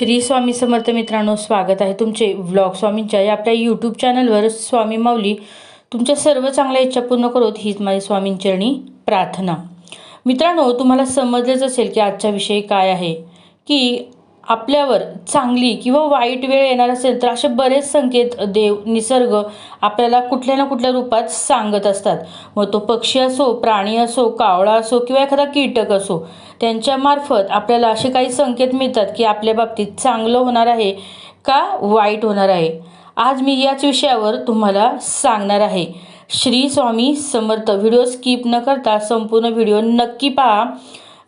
श्री स्वामी समर्थ मित्रांनो स्वागत आहे तुमचे व्लॉग स्वामींच्या या आपल्या यूट्यूब चॅनलवर स्वामी माऊली तुमच्या सर्व चांगल्या इच्छा पूर्ण करोत हीच माझी स्वामींचरणी प्रार्थना. मित्रांनो तुम्हाला समजलेच असेल की आजचा विषय काय आहे? की आपल्यावर चांगली किंवा वाईट वेळ येणार असेल तर असे बरेच संकेत देव निसर्ग आपल्याला कुठल्या ना कुठल्या रूपात सांगत असतात. मग तो पक्षी असो प्राणी असो कावळा असो किंवा एखादा कीटक असो त्यांच्यामार्फत आपल्याला असे काही संकेत मिळतात की आपल्या बाबतीत चांगलं होणार आहे का वाईट होणार आहे? आज मी याच विषयावर तुम्हाला सांगणार आहे. श्री स्वामी समर्थ. व्हिडिओ स्किप न करता संपूर्ण व्हिडिओ नक्की पहा.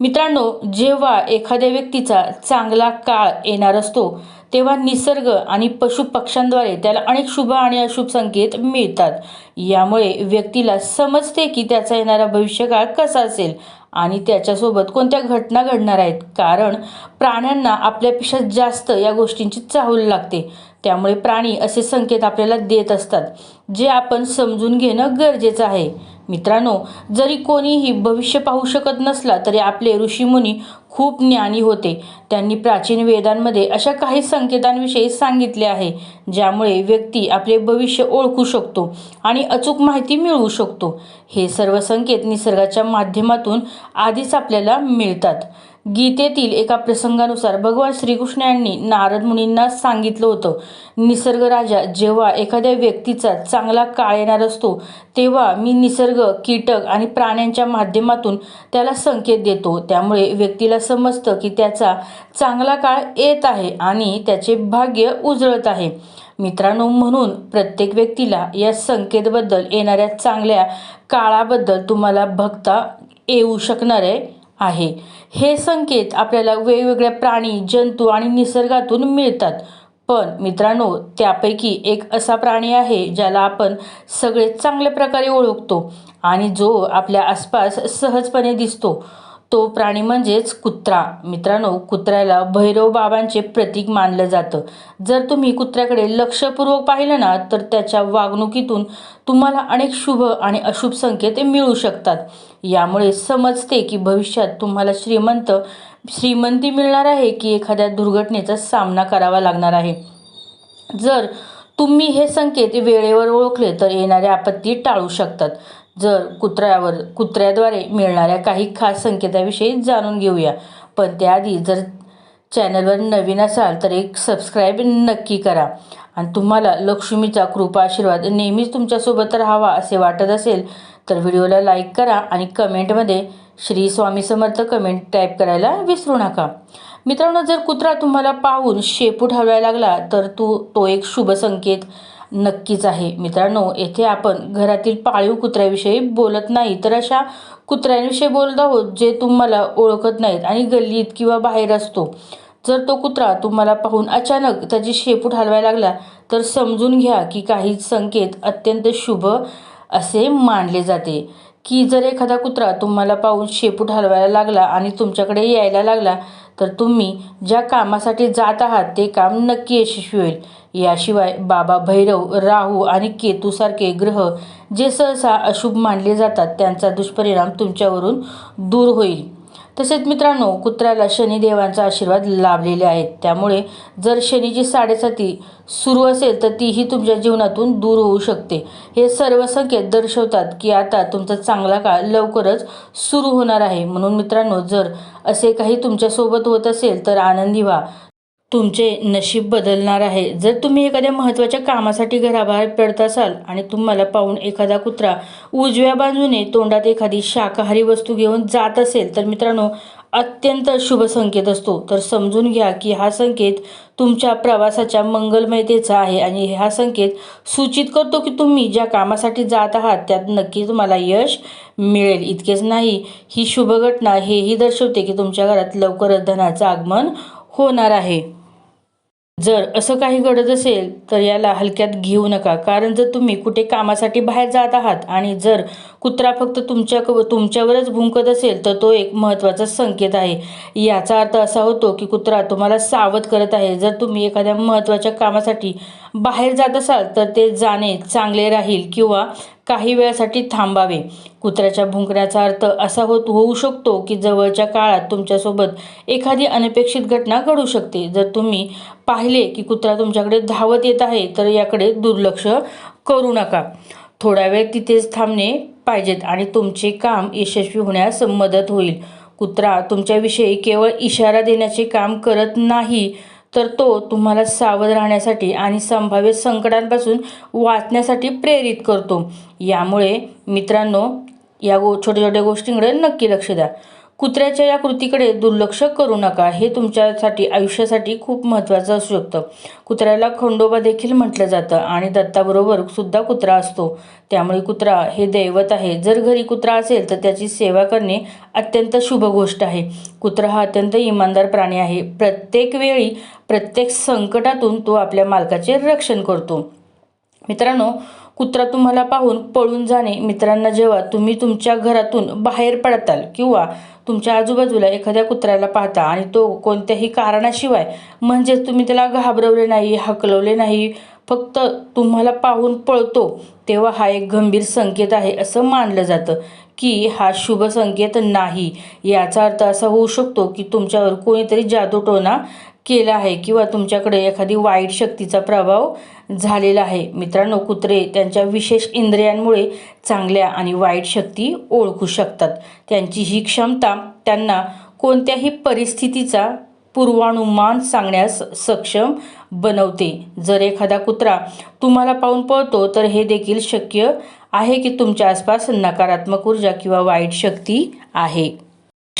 मित्रांनो जेव्हा एखाद्या व्यक्तीचा चांगला काळ येणार असतो तेव्हा निसर्ग आणि पशुपक्ष्यांद्वारे त्याला अनेक शुभ आणि अशुभ संकेत मिळतात. यामुळे व्यक्तीला समजते की त्याचा येणारा भविष्यकाळ कसा असेल आणि त्याच्यासोबत कोणत्या घटना घडणार आहेत. कारण प्राण्यांना आपल्यापेक्षा जास्त या गोष्टींची चाहूल लागते. त्यामुळे प्राणी असे संकेत आपल्याला देत असतात जे आपण समजून घेणं गरजेचं आहे. मित्रांनो जरी कोणीही भविष्य पाहू शकत नसला तरी आपले ऋषीमुनी खूप ज्ञानी होते. त्यांनी प्राचीन वेदांमध्ये अशा काही संकेतांविषयी सांगितले आहे ज्यामुळे व्यक्ती आपले भविष्य ओळखू शकतो आणि अचूक माहिती मिळवू शकतो. हे सर्व संकेत निसर्गाच्या माध्यमातून आधीच आपल्याला मिळतात. गीतेतील एका प्रसंगानुसार भगवान श्रीकृष्ण यांनी नारद मुनींना सांगितलं होतं निसर्ग राजा जेव्हा एखाद्या व्यक्तीचा चांगला काळ येणार असतो तेव्हा मी निसर्ग कीटक आणि प्राण्यांच्या माध्यमातून त्याला संकेत देतो. त्यामुळे व्यक्तीला समजतं की त्याचा चांगला काळ येत आहे आणि त्याचे भाग्य उजळत आहे. मित्रांनो म्हणून प्रत्येक व्यक्तीला या संकेतबद्दल येणाऱ्या चांगल्या काळाबद्दल तुम्हाला बघता येऊ शकणार आहे. आहे. हे संकेत आपल्याला वेगवेगळ्या प्राणी जंतू आणि निसर्गातून मिळतात. पण मित्रांनो त्यापैकी एक असा प्राणी आहे ज्याला आपण सगळे चांगल्या प्रकारे ओळखतो आणि जो आपल्या आसपास सहजपणे दिसतो. तो प्राणी म्हणजेच कुत्रा. मित्रांनो कुत्र्याला भैरव बाबांचे प्रतीक मानलं जातं. जर तुम्ही कुत्र्याकडे लक्षपूर्वक पाहिलं ना तर त्याच्या वागणुकीतून तुम्हाला अनेक शुभ आणि अशुभ संकेत मिळू शकतात. यामुळे समजते की भविष्यात तुम्हाला श्रीमंत श्रीमंती मिळणार आहे की एखाद्या दुर्घटनेचा सामना करावा लागणार आहे. जर तुम्ही हे संकेत वेळेवर ओळखले तर येणाऱ्या आपत्ती टाळू शकतात. जर कुत्र्यावर कुत्र्याद्वारे मिळणाऱ्या काही खास संकेताविषयी जाणून घेऊया. पण त्याआधी जर चॅनलवर नवीन असाल तर एक सबस्क्राईब नक्की करा. आणि तुम्हाला लक्ष्मीचा कृपा आशीर्वाद नेहमीच तुमच्यासोबत राहावा असे वाटत असेल तर व्हिडिओला लाईक करा आणि कमेंटमध्ये श्री स्वामी समर्थ कमेंट टाईप करायला विसरू नका. मित्रांनो जर कुत्रा तुम्हाला पाहून शेपूट हलवायला लागला तर तू तो एक शुभ संकेत. नक्कीच आहे. मित्रांनो येथे आपण घरातील पाळीव कुत्र्याविषयी बोलत नाही तर अशा कुत्र्यांविषयी बोलत आहोत जे तुम्हाला ओळखत नाहीत आणि गल्लीत किंवा बाहेर असतो. जर तो कुत्रा तुम्हाला पाहून अचानक त्याची शेपूट हलवायला लागला तर समजून घ्या की काही संकेत अत्यंत शुभ असे मानले जाते. की जर एखादा कुत्रा तुम्हाला पाहून शेपूट हलवायला लागला आणि तुमच्याकडे यायला लागला तर तुम्ही ज्या कामासाठी जात आहात ते काम नक्की यशस्वी होईल. याशिवाय बाबा भैरव राहू आणि केतूसारखे ग्रह जे सहसा अशुभ मानले जातात त्यांचा दुष्परिणाम तुमच्यावरून दूर होईल. तसेच मित्रांनो कुत्र्याला शनिदेवांचा आशीर्वाद लाभलेले आहेत. त्यामुळे जर शनीची साडेसाती सुरू असेल तर तीही तुमच्या जीवनातून दूर होऊ शकते. हे सर्व संकेत दर्शवतात की आता तुमचा चांगला काळ लवकरच सुरू होणार आहे. म्हणून मित्रांनो जर असे काही तुमच्यासोबत होत असेल तर आनंदी व्हा. तुमचे नशीब बदलणार आहे. जर तुम्ही एखाद्या महत्त्वाच्या कामासाठी घराबाहेर पडत असाल आणि तुम्हाला पाहून एखादा कुत्रा उजव्या बाजूने तोंडात एखादी शाकाहारी वस्तू घेऊन जात असेल तर मित्रांनो अत्यंत शुभ संकेत असतो. तर समजून घ्या की हा संकेत तुमच्या प्रवासाच्या मंगलमयतेचा आहे आणि हा संकेत सूचित करतो की तुम्ही ज्या कामासाठी जात आहात त्यात नक्की तुम्हाला यश मिळेल. इतकेच नाही ही शुभ घटना हेही दर्शवते की तुमच्या घरात लवकरच धनाचं आगमन होणार आहे. जर असं काही घडत असेल तर याला हलक्यात घेऊ नका. कारण जर तुम्ही कुठे कामासाठी बाहेर जात आहात आणि जर कुत्रा फक्त तुमच्या तुमच्यावरच भुंकत असेल तर तो एक महत्त्वाचा संकेत आहे. याचा अर्थ असा होतो की कुत्रा तुम्हाला सावध करत आहे. जर तुम्ही एखाद्या महत्त्वाच्या कामासाठी बाहेर जात असाल तर ते जाणे चांगले राहील किंवा काही वेळासाठी थांबावे. कुत्र्याच्या भुंकण्याचा अर्थ असा होत होऊ शकतो की जवळच्या काळात तुमच्यासोबत एखादी अनपेक्षित घटना घडू शकते. जर तुम्ही पाहिले की कुत्रा तुमच्याकडे धावत येत आहे तर याकडे दुर्लक्ष करू नका. थोडा वेळ तिथेच थांबणे पाहिजेत आणि तुमचे काम यशस्वी होण्यास मदत होईल. कुत्रा तुमच्याविषयी केवळ इशारा देण्याचे काम करत नाही तर तो तुम्हाला सावध राहण्यासाठी आणि संभाव्य संकटांपासून वाचण्यासाठी प्रेरित करतो. यामुळे मित्रांनो या गो छोट्या छोट्या गोष्टींकडे नक्की लक्ष द्या. कुत्र्याच्या या कृतीकडे दुर्लक्ष करू नका. हे तुमच्यासाठी आयुष्यासाठी खूप महत्त्वाचं असू शकतं. कुत्र्याला खंडोबा देखील म्हटलं जातं आणि दत्ताबरोबर सुद्धा कुत्रा असतो. त्यामुळे कुत्रा हे दैवत आहे. जर घरी कुत्रा असेल तर त्याची सेवा करणे अत्यंत शुभ गोष्ट आहे. कुत्रा हा अत्यंत इमानदार प्राणी आहे. प्रत्येक वेळी प्रत्येक संकटातून तो आपल्या मालकाचे रक्षण करतो. मित्रांनो कुत्रा तुम्हाला पाहून पळून जाणे. मित्रांना जेव्हा तुम्ही तुमच्या घरातून बाहेर पडताल किंवा तुमच्या आजूबाजूला एखाद्या कुत्र्याला पाहता आणि तो कोणत्याही कारणाशिवाय म्हणजेच तुम्ही त्याला घाबरवले नाही हकलवले नाही फक्त तुम्हाला पाहून पळतो तेव्हा हा एक गंभीर संकेत आहे असं मानलं जातं की हा शुभ संकेत नाही. याचा अर्थ असा होऊ शकतो की तुमच्यावर कोणीतरी जादूटोणा केला आहे किंवा तुमच्याकडे एखादी वाईट शक्तीचा प्रभाव झालेला आहे. मित्रांनो कुत्रे त्यांच्या विशेष इंद्रियांमुळे चांगल्या आणि वाईट शक्ती ओळखू शकतात. त्यांची ही क्षमता त्यांना कोणत्याही परिस्थितीचा पूर्वानुमान सांगण्यास सक्षम बनवते. जर एखादा कुत्रा तुम्हाला पाहून पळतो तर हे देखील शक्य आहे की तुमच्या आसपास नकारात्मक ऊर्जा किंवा वाईट शक्ती आहे.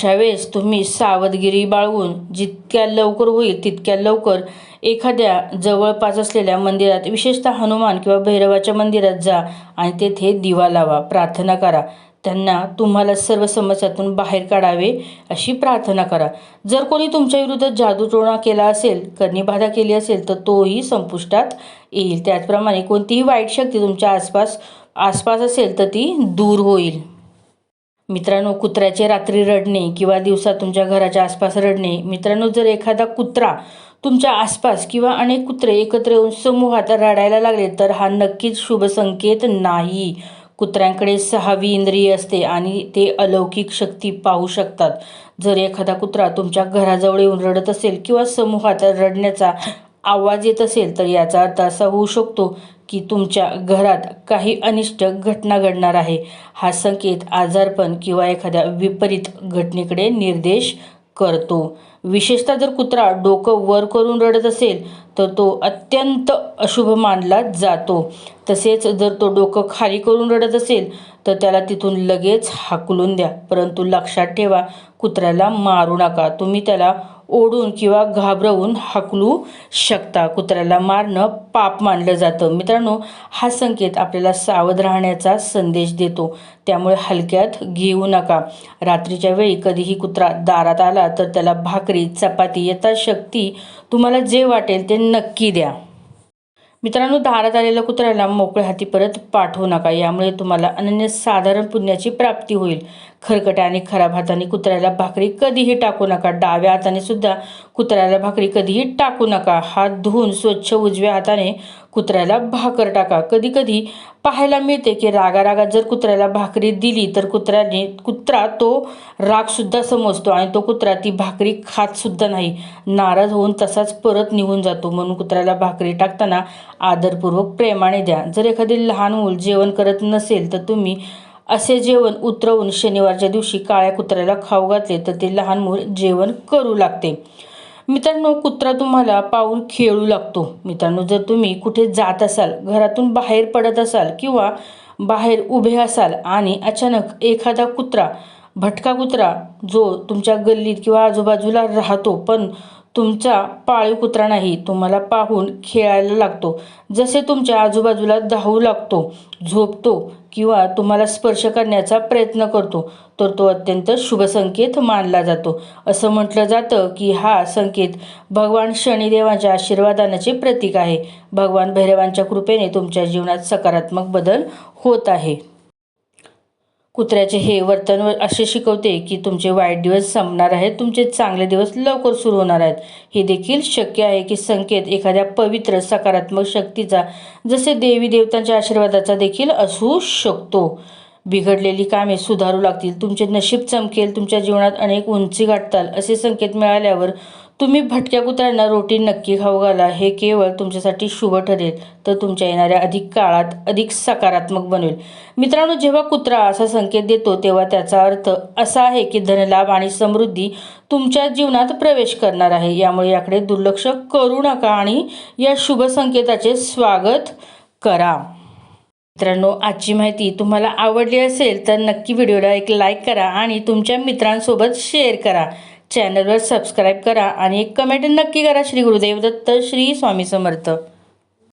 अशा वेळेस तुम्ही सावधगिरी बाळगून जितक्या लवकर होईल तितक्या लवकर एखाद्या जवळपास असलेल्या मंदिरात विशेषतः हनुमान किंवा भैरवाच्या मंदिरात जा आणि तेथे दिवा लावा प्रार्थना करा. त्यांना तुम्हाला सर्व समस्यातून बाहेर काढावे अशी प्रार्थना करा. जर कोणी तुमच्या विरुद्ध जादूटोणा केला असेल करणीबाधा केली असेल तर तोही संपुष्टात येईल. त्याचप्रमाणे कोणतीही वाईट शक्ती तुमच्या आसपास आसपास असेल तर ती दूर होईल. मित्रांनो कुत्र्याचे रात्री रडणे किंवा दिवसा तुमच्या घराच्या आसपास रडणे. मित्रांनो जर एखादा कुत्रा तुमच्या आसपास किंवा अनेक कुत्रे एकत्र येऊन समूहात रडायला लागले तर हा नक्कीच शुभ संकेत नाही. कुत्र्यांकडे सहावी इंद्रिय असते आणि ते अलौकिक शक्ती पाहू शकतात. जर एखादा कुत्रा तुमच्या घराजवळ येऊन रडत असेल किंवा समूहात रडण्याचा आवाज येत असेल तर याचा अर्थ असा होऊ शकतो की तुमच्या घरात काही अनिष्ट घटना घडणार आहे. हा संकेत आजारपण किंवा एखाद्या विपरीत घटनेकडे निर्देश करतो. विशेषतः जर कुत्रा डोकं वर करून रडत असेल तर तो अत्यंत अशुभ मानला जातो. तसेच जर तो डोकं खाली करून रडत असेल तर त्याला तिथून लगेच हाकलून द्या. परंतु लक्षात ठेवा कुत्र्याला मारू नका. तुम्ही त्याला ओढून किंवा घाबरवून हाकलू शकता. कुत्र्याला मारणं पाप मानलं जातं. मित्रांनो हा संकेत आपल्याला सावध राहण्याचा संदेश देतो. त्यामुळे हलक्यात घेऊ नका. रात्रीच्या वेळी कधीही कुत्रा दारात आला तर त्याला भाकरी चपाती यथाशक्ती तुम्हाला जे वाटेल ते नक्की द्या. मित्रांनो दारात आलेल्या कुत्र्याला मोकळ्या हाती परत पाठवू नका. यामुळे तुम्हाला अनन्यसाधारण पुण्याची प्राप्ती होईल. खरकट्या आणि खराब हाताने कुत्र्याला भाकरी कधीही टाकू नका. डाव्या हाताने सुद्धा कुत्र्याला भाकरी कधीही टाकू नका. हात धुवून स्वच्छ उजव्या हाताने कुत्र्याला भाकर टाका. कधी कधी पाहायला मिळते की रागा रागात जर कुत्र्याला भाकरी दिली तर कुत्र्याने कुत्रा तो रागसुद्धा समजतो आणि तो कुत्रा ती भाकरी खातसुद्धा नाही. नाराज होऊन तसाच परत निघून जातो. म्हणून कुत्र्याला भाकरी टाकताना आदरपूर्वक प्रेमाने द्या. जर एखादी लहान मूल जेवण करत नसेल तर तुम्ही असे जेवण उतरवून शनिवारच्या दिवशी काळ्या कुत्र्याला खाऊ घातले तर ते लहान मूल जेवण करू लागते. मित्रांनो कुत्रा तुम्हाला पाहून खेळू लागतो. मित्रांनो जर तुम्ही कुठे जात असाल घरातून बाहेर पडत असाल किंवा बाहेर उभे असाल आणि अचानक एखादा कुत्रा भटका कुत्रा जो तुमच्या गल्लीत किंवा आजूबाजूला राहतो पण तुमचा पाळीव कुत्रा नाही. तुम्हाला पाहून खेळायला लागतो. जसे तुमच्या आजूबाजूला धावू लागतो झोपतो किंवा तुम्हाला स्पर्श करण्याचा प्रयत्न करतो तर तो अत्यंत शुभ संकेत मानला जातो. असं म्हटलं जातं की हा संकेत भगवान शनिदेवांच्या आशीर्वादानाचे प्रतीक आहे. भगवान भैरवांच्या कृपेने तुमच्या जीवनात सकारात्मक बदल होत आहे. कुत्र्याचे हे वर्तन असे शिकवते की तुमचे वाईट दिवस संपणार आहेत तुमचे चांगले दिवस लवकर सुरू होणार आहेत. हे देखील शक्य आहे की संकेत एखाद्या पवित्र सकारात्मक शक्तीचा जसे देवी देवतांच्या आशीर्वादाचा देखील असू शकतो. बिघडलेली कामे सुधारू लागतील तुमचे नशीब चमकेल तुमच्या जीवनात अनेक उंची गाठताल असे संकेत मिळाल्यावर तुम्ही भटक्या कुत्र्यांना रोटी नक्की खाऊ घाला. हे केवळ तुमच्यासाठी शुभ ठरेल. तर तुमच्या येणाऱ्या अधिक काळात अधिक सकारात्मक बनेल. मित्रांनो जेव्हा कुत्रा असा संकेत देतो तेव्हा त्याचा अर्थ असा आहे की धनलाभ आणि समृद्धी तुमच्या जीवनात प्रवेश करणार आहे. यामुळे याकडे दुर्लक्ष करू नका आणि या शुभ संकेताचे स्वागत करा. मित्रांनो आजची माहिती तुम्हाला आवडली असेल तर नक्की व्हिडिओला एक लाईक करा आणि तुमच्या मित्रांसोबत शेअर करा. चॅनलवर सबस्क्राईब करा आणि एक कमेंट नक्की करा श्री गुरुदेव दत्त श्री स्वामी समर्थ.